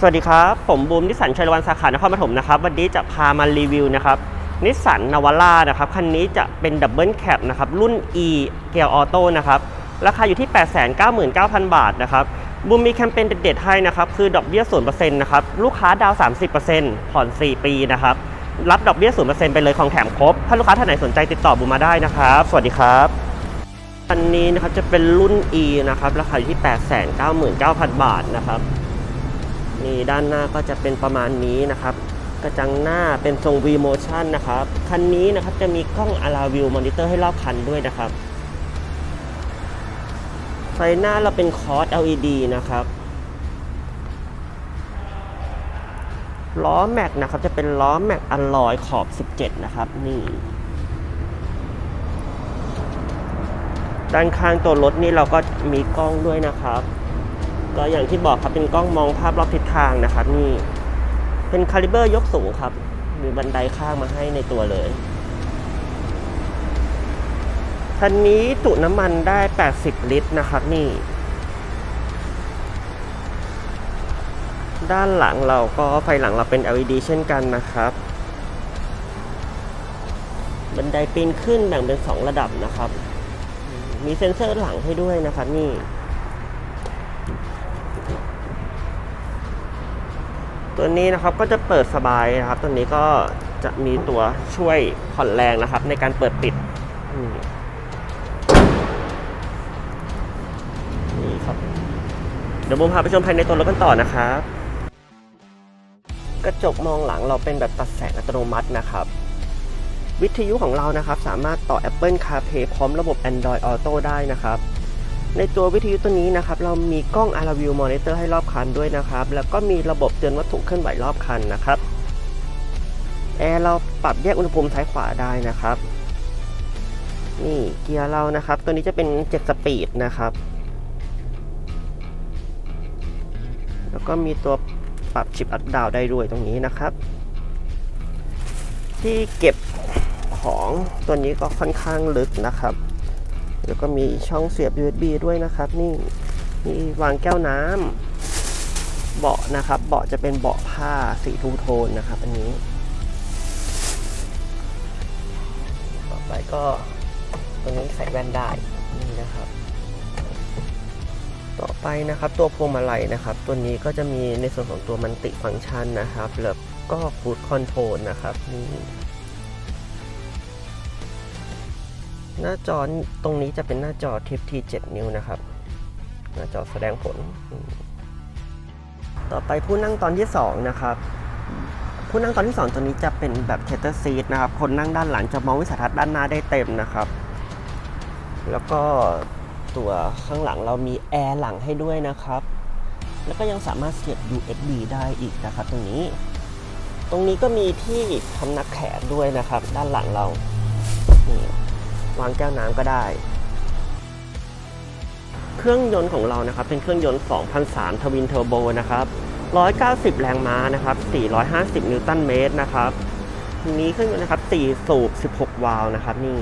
สวัสดีครับ ผมบูมนิสสันชัยวันสาขานครปฐมนะครับ วันนี้จะพามารีวิวนะครับนิสสันนาวาร่านะครับคันนี้จะเป็นดับเบิลแคปนะครับรุ่น E เกียร์ออโต้นะครับราคาอยู่ที่ 899,000 บาทนะครับบูมมีแคมเปญเด็ดๆให้นะครับคือดอกเบี้ย0%นเปอร์เซ็นต์นะครับลูกค้าดาวน์30%ผ่อน 4 ปีนะครับรับดอกเบี้ย0%ไปเลยของแถมครบ ถ้าลูกค้าท่านไหนสนใจติดต่อบูมมาได้นะครับ สวัสดีครับอันนี้นะครับจะเป็นรุ่น E นะครับราคาอยู่ที่ 899,000 บาทนะครับ นี่ด้านหน้าก็จะเป็นประมาณนี้นะครับ กระจังหน้าเป็นทรง V motion นะครับ คันนี้นะครับจะมีกล้อง a l a v i w monitor ให้รอบคันด้วยนะครับ ไฟหน้าเราเป็นคอร์ส LED นะครับล้อแม็กนะครับจะเป็นล้อแม็กอลลอยขอบ 17 นะครับนี่ด้านข้างตัวรถนี่เราก็มีกล้องด้วยนะครับ ก็อย่างที่บอกครับเป็นกล้องมองภาพรอบทิศทางนะครับนี่เป็นคาลิเบอร์ยกสูงครับ มีบันไดข้างมาให้ในตัวเลยคันนี้จุน้ำมันได้ 80 ลิตรนะครับนี่ ด้านหลังเราก็ไฟหลังเราเป็น LED เช่นกันนะครับ บันไดปีนขึ้นแบ่งเป็น 2 ระดับนะครับ มีเซ็นเซอร์หลังให้ด้วยนะครับนี่ ตัวนี้นะครับก็จะเปิดสบายนะครับ ตัวนี้ก็จะมีตัวช่วยผ่อนแรงนะครับ ในการเปิดปิดนี่ครับเดี๋ยวผมพาไปชมภายในตัวรถกันต่อนะครับ กระจกมองหลังเราเป็นแบบตัดแสงอัตโนมัตินะครับวิทยุของเรานะครับ สามารถต่อ Apple CarPlay พร้อมระบบ Android Auto ได้นะครับ ในตัววิทยุตัวนี้นะครับเรามีกล้อง a l a v i w Monitor ให้รอบคันด้วยนะครับ แล้วก็มีระบบเตือนวัตถุเคลื่อนไหวรอบคันนะครับแอร์เราปรับแยกอุณหภูมิซ้ายขวาได้นะครับ นี่เกียร์เรานะครับ ตัวนี้จะเป็น 7 สปีดนะครับ แล้วก็มีตัวปรับชิปอัพดาวได้ด้วยตรงนี้นะครับ ที่เก็บของตัวนี้ก็ค่อนข้างลึกนะครับ แล้วก็มีช่องเสียบ USB ด้วยนะครับ นี่มีวางแก้วน้ำเบาะนะครับ เบาะจะเป็นเบาะผ้าสีทูโทนนะครับ อันนี้ ต่อไปก็ตัวนี้ใส่แว่นได้นี่นะครับ ต่อไปนะครับตัวพวงมาลัยนะครับ ตัวนี้ก็จะมีในส่วนของตัวมันติฟังก์ชันนะครับ แล้วก็ฟูดคอนโทรลนะครับนี่ หน้าจอตรงนี้จะเป็นหน้าจอทิปที7นิ้วนะครับ หน้าจอแสดงผล ต่อไปผู้นั่งตอนที่ 2 นะครับ ผู้นั่งตอนที่ 2 ตัวนี้จะเป็นแบบเทเตอร์ซีทนะครับ คนนั่งด้านหลังจะมองวิสัยทัศน์ด้านหน้าได้เต็มนะครับ แล้วก็ตัวข้างหลังเรามีแอร์หลังให้ด้วยนะครับ แล้วก็ยังสามารถเสียบ USB ได้อีกนะครับตรงนี้ ตรงนี้ก็มีที่พำนักแขกด้วยนะครับ ด้านหลังเรานี่ วางแก้วน้ำก็ได้ เครื่องยนต์ของเรานะครับ เป็นเครื่องยนต์ 2003 ทวินเทอร์โบนะครับ 190 แรงม้านะครับ 450 นิวตันเมตรนะครับทีนี้เครื่องยนต์นะครับ 4 สูบ 16 วาล์วนะครับนี่